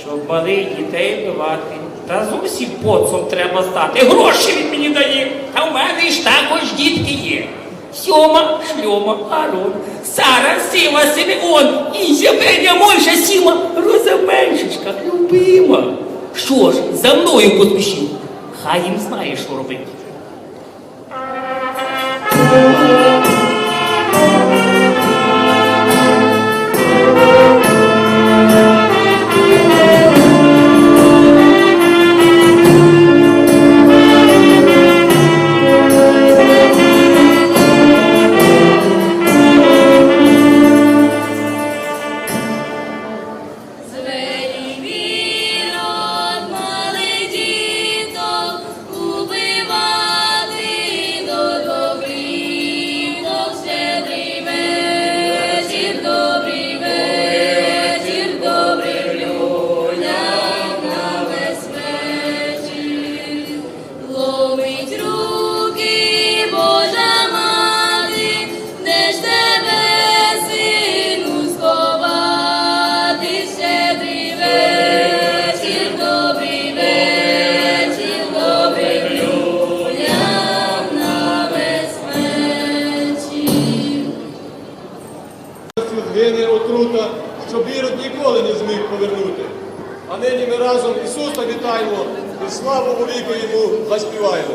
щоб малих дітей вбивати. Та зовсім поцом треба стати. Гроші він мені дає. А в мене ж також дітки є. Сьома, шльома, Арон, Сара, Сива, Симеон, і Сєвеня, Мойша, Сіма, Роза Меншечка, любима. Що ж, за мною поспішив. Хай їм знає, що робити. Згине отрута, щоб Ірод ніколи не зміг повернути. А нині ми разом Ісуса вітаємо і славу віку йому заспіваємо.